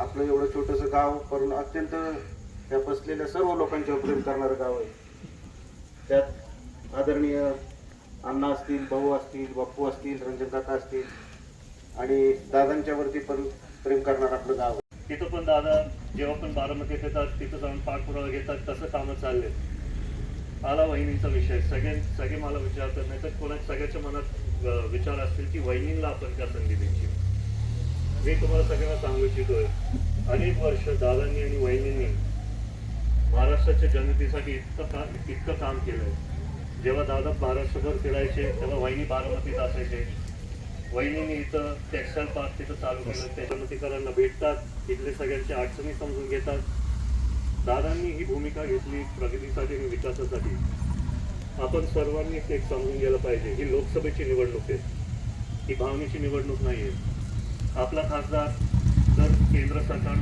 आपलं एवढं छोटंसं गाव करून अत्यंत त्या बसलेल्या सर्व लोकांच्यावर प्रेम करणारं गाव आहे. त्यात आदरणीय अण्णा असतील भाऊ असतील बाप्पू असतील रंजनदाता असतील आणि दादांच्या वरती पण प्रेम करणार आपलं गाव आहे. तिथं पण दादा जेव्हा पण बारामतीत येतात तिथं जाऊन पाठपुरावा घेतात तसं कामं चालले आला वहिनीचा विषय. सगळे सगळे मला विचारतात नाही तर कोणा सगळ्याच्या मनात विचार असतील की वहिनीला आपण का संधी द्यायची. मी तुम्हाला सगळ्यांना सांगू इच्छितोय. अनेक वर्ष दादांनी आणि वहिनींनी महाराष्ट्राच्या जनतेसाठी इतकं काम इतकं काम केलंय. जेव्हा दादा महाराष्ट्रभर फिरायचे तेव्हा वहिनी बारामतीत असायचे. वहिनीने इथं टेक्स्टाईल पार्क तिथं चालू केलं. त्याच्यामतीकरांना भेटतात. इथले सगळ्यांच्या अडचणी समजून घेतात. दादांनी ही भूमिका घेतली प्रगतीसाठी आणि विकासासाठी. आपण सर्वांनीच एक समजून गेलं पाहिजे. ही लोकसभेची निवडणूक आहे. ही भावनेची निवडणूक नाही आहे आपला खासदार जर केंद्र सरकार